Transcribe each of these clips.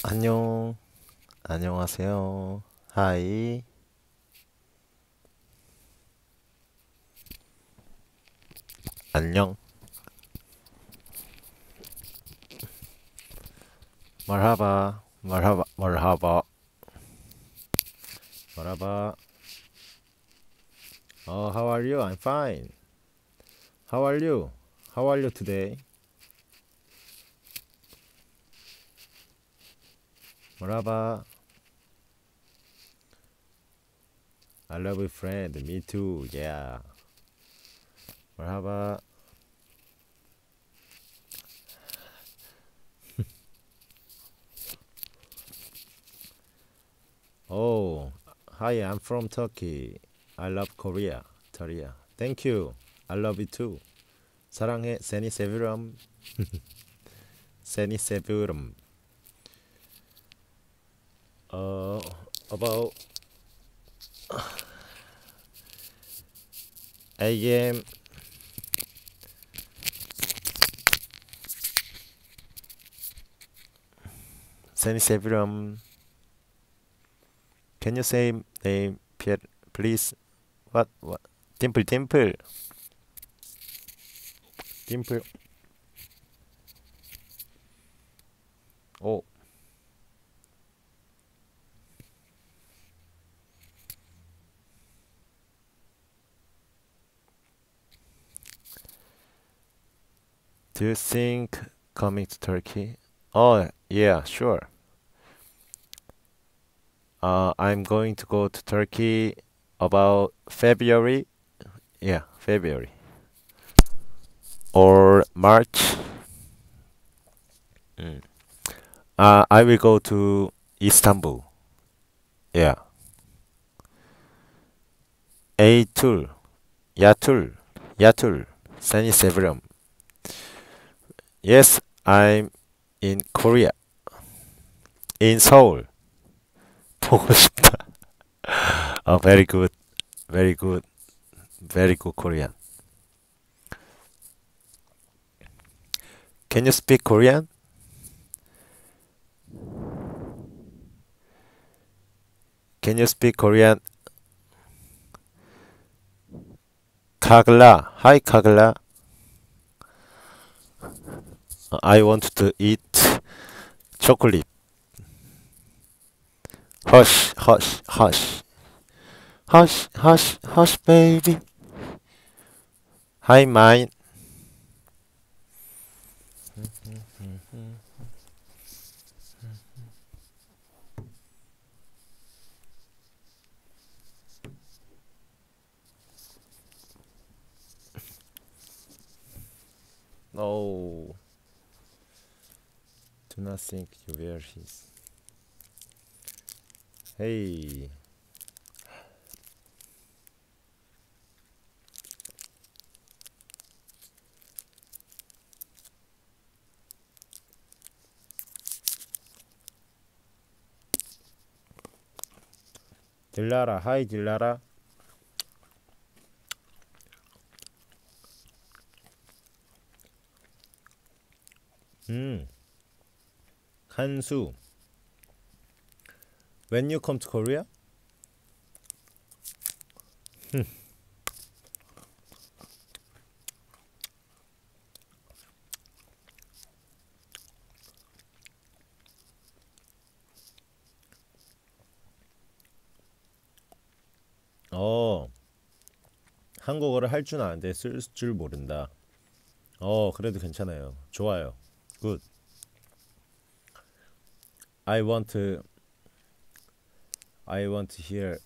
안녕. 안녕하세요. 하이. 안녕. 말하바. 말하바. 말하바. 말하바. Oh, how are you? I'm fine. How are you? How are you today? 말하바. I love you, friend. Me too. Yeah. 말하바. oh, hi. I'm from Turkey. I love Korea. Korea. Thank you. I love you too. 사랑해. 세니 세브럼. 세니 세브럼. Uh, about AM Sunny Severum. Can you say name, please? What? What? Dimple, dimple. Dimple. Oh. Do you think coming to Turkey? Oh, yeah, sure. Uh, I'm going to go to Turkey about February. Yeah, February. Or March. Mm. Uh, I will go to Istanbul. Yeah. Eylül, Yatul, Yatul, Seni severim. Yes, I'm in Korea. In Seoul. 보고 싶다. Oh, very good. Very good. Very good Korean. Can you speak Korean? Can you speak Korean? Kagla. Hi, Kagla. I want to eat chocolate. Hush, hush, hush. Hush, hush, hush, baby. Hi, mine. No Do not think you wear his. Hey. 딜라라, 하이 딜라라. 음. 한수. When you come to Korea? 어. 한국어를 할 줄 아는데 쓸 줄 모른다. 어, 그래도 괜찮아요. 좋아요. 굿. I want to I want to hear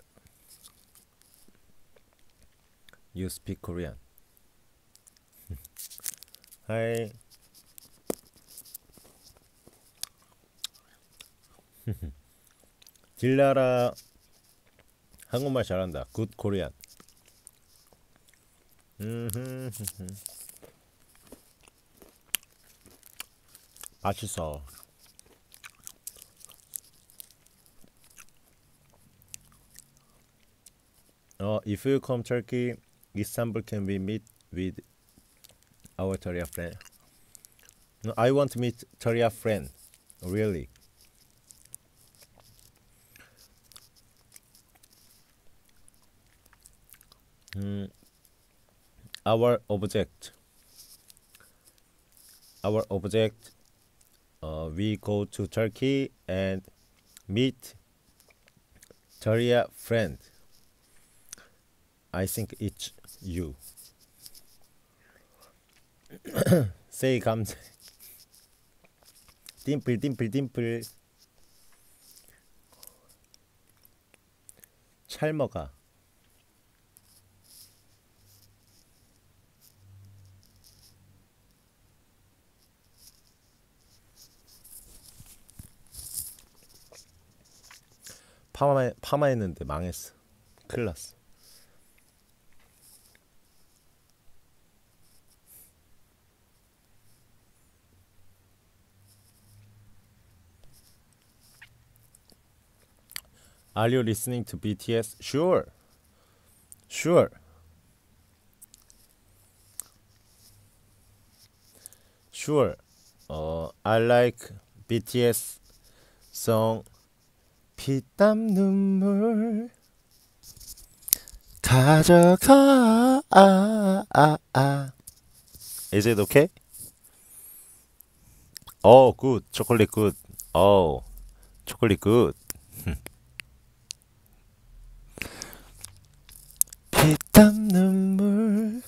you speak Korean. Hi. 딜라라 한국말 잘한다. 굿 코리안. 맛있어. uh, if you come Turkey, Istanbul can we meet with our Toria friend? No, I want to meet Toria friend, really. Mm. Our object, our object, uh, we go to Turkey and meet Toria friend. I think it's you. Say 감사. dimple dimple dimple. 찰머가 파마 파마했는데 망했어. 큰일 났어. Are you listening to BTS? Sure. Sure. Sure. Uh, I like BTS song 피땀 눈물 가져가 아, 아, 아. Is it okay? Oh, good. Chocolate good. Oh, chocolate good. 피땀 눈물.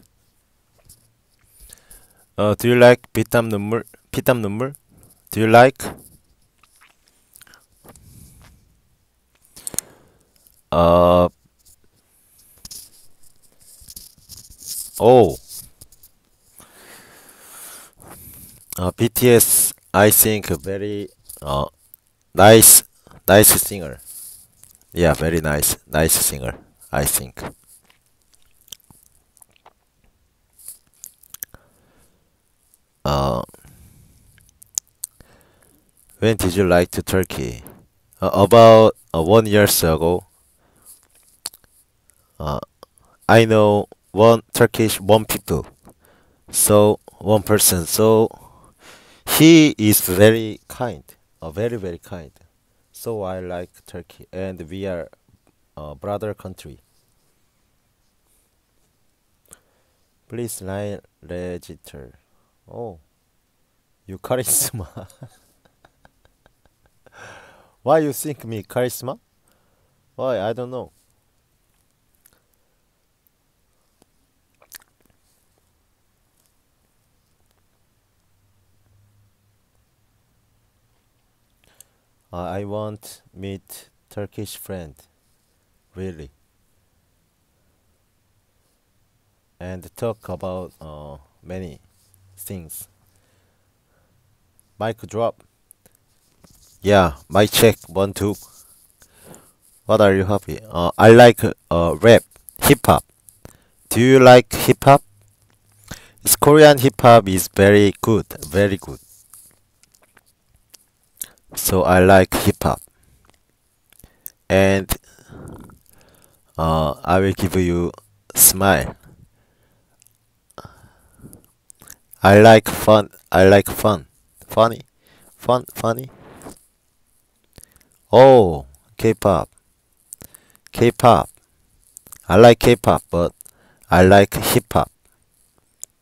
Uh, do you like 피땀 눈물? 피땀 눈물? Do you like? Uh. Oh. Uh, BTS, I think very uh nice, nice singer. Yeah, very nice, nice singer. I think. when did you like to Turkey? Uh, about uh, one years ago. Uh, I know one Turkish one people. So one person. So he is very kind. Uh, very very kind. So I like Turkey, and we are uh, brother country. Please line register. Oh, you charisma. Why you think me charisma? Why I don't know. Uh, I want meet Turkish friend, really, and talk about uh, many things. Mic drop. Yeah, my check one two. What are you happy? Uh, I like uh, rap, hip hop. Do you like hip hop? It's Korean hip hop is very good, very good. So I like hip hop, and uh, I will give you smile. I like fun. I like fun. Funny, fun, funny. Oh, K-pop, K-pop. I like K-pop, but I like hip hop.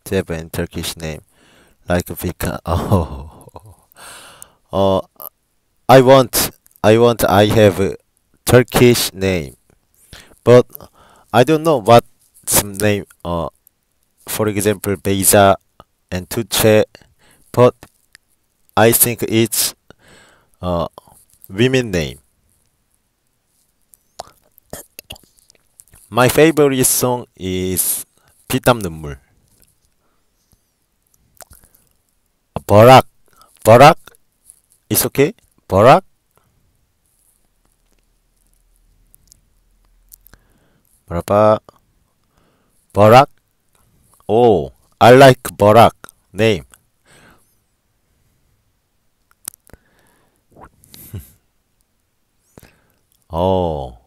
Seven Turkish name, like Vika. Oh, uh, I want, I want, I have a Turkish name, but I don't know what's name. Uh, for example, Beyza and Tuche, but I think it's uh women name. My favorite song is 피땀 눈물. 버락, 버락, it's okay. 버락, 뭐라봐, 버락. Oh, I like 버락 name. Oh,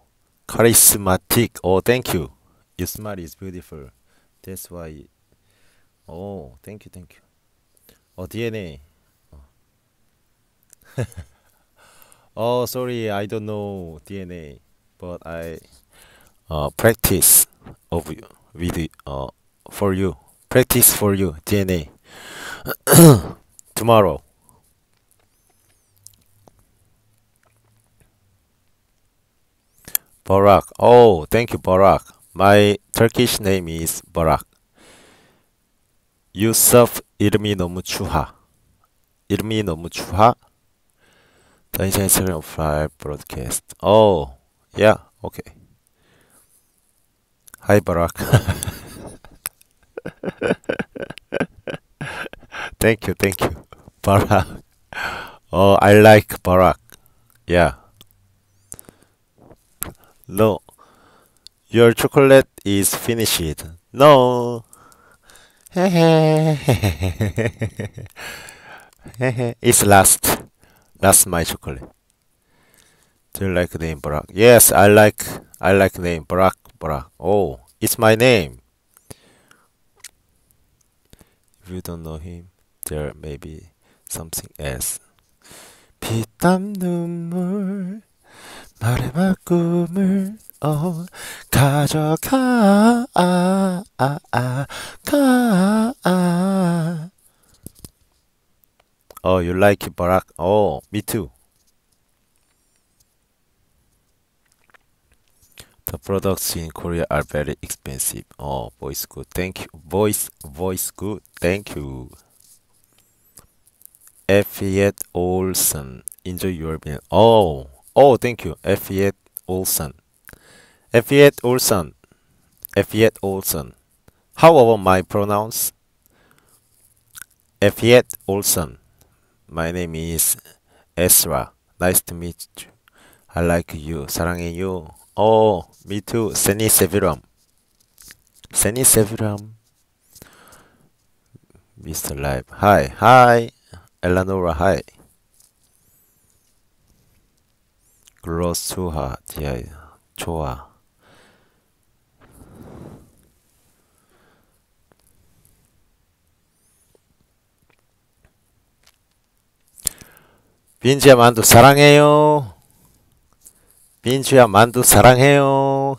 charismatic. Oh, thank you. Your smile is beautiful. That's why. Oh, thank you, thank you. Oh, DNA. Oh, sorry, I don't know DNA, but I uh, practice of with uh for you. Practice for you. DNA. Tomorrow. Barak. Oh, thank you, Barak. My Turkish name is Barak. Yusuf 이름이 너무 추하. 이름이 너무 추하. The Instagram file broadcast. Oh, yeah, okay. Hi, Barak. thank you, thank you, Barak. Oh, I like Barak. Yeah. No, your chocolate is finished. No. it's last. That's my chocolate. Do you like the name Barak? Yes, I like I like name Barak Barak. Oh, it's my name. If you don't know him, there may be something else. 피땀 눈물 말해봐 꿈을 어 가져가 아, 아, 아, 가 아. Oh, you like it, Barack? Oh, me too. The products in Korea are very expensive. Oh, voice good. Thank you. Voice, voice good. Thank you. Fiat Olsen. Enjoy your meal. Oh, oh, thank you. Fiat Olsen. Fiat Olsen. Fiat Olsen. How about my pronouns? Fiat Olsen. My name is Ezra. Nice to meet you. I like you. 사랑해요. Oh, me too. Seni seviyorum. Seni seviyorum. Mr. Live. Hi. Hi. Eleanora. Hi. Her. Yeah. 좋아. 빈지야 만두 사랑해요. 빈지야 만두 사랑해요.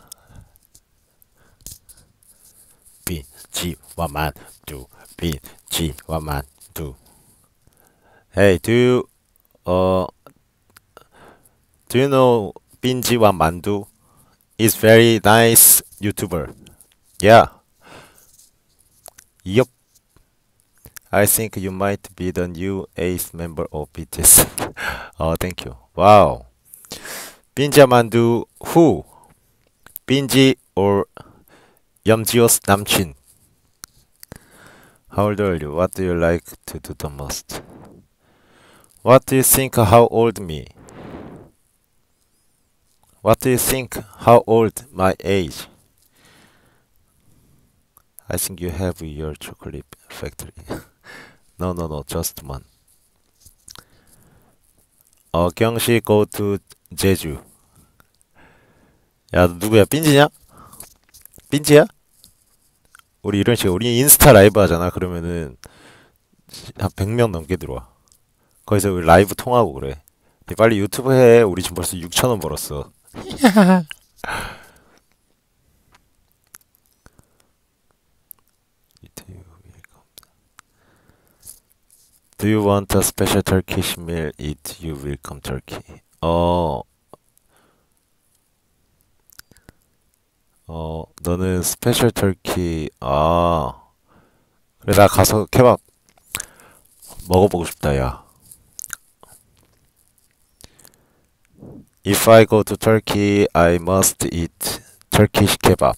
빈지와 만두, 빈지와 만두. Hey, do you, uh, Do you know Binjiwa Mandu? He's very nice YouTuber. Yeah. Yup. I think you might be the new eighth member of BTS. oh, thank you. Wow. Binja Mandu who? Binji or Yeomji's Namchin? How old are you? What do you like to do the most? What do you think how old me? What do you think how old my age? I think you have your chocolate factory. no, no, no, just one. 어, 경시 go to 제주. 야, 너 누구야? 빈지냐? 빈지야? 우리 이런 식으로 우리 인스타 라이브 하잖아. 그러면은 한 100명 넘게 들어와. 거기서 우리 라이브 통하고 그래. 빨리 유튜브 해. 우리 지금 벌써 6천원 벌었어. Do you want a special Turkish meal? Eat you welcome Turkey. 어, 어, 너는 스페셜 터키, 아, 그래, 나 가서 케밥 먹어보고 싶다, 야. If I go to Turkey, I must eat Turkish kebab.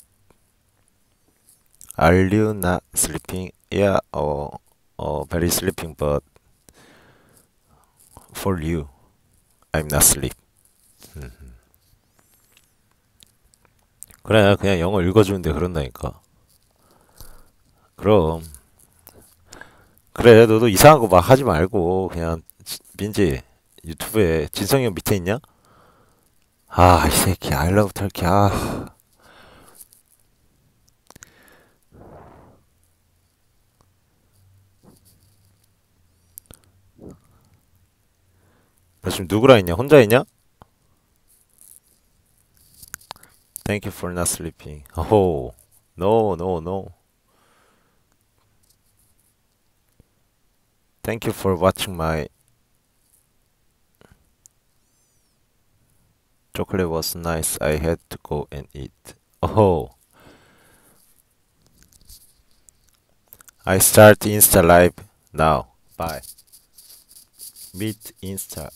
Are you not sleeping? Yeah, oh, oh, very sleeping, but for you, I'm not sleep. 그래, 그냥 영어 읽어주는데 그런다니까. 그럼. 그래, 너도 이상한 거 막 하지 말고, 그냥, 민지, 유튜브에 진성이 형 밑에 있냐? 아, 이 새끼, I love Turkey, 아. 너 지금 누구랑 있냐? 혼자 있냐? Thank you for not sleeping. 오, No, no, no. Thank you for watching my chocolate was nice. I had to go and eat. Oh. I start Insta live now. Bye. Meet Insta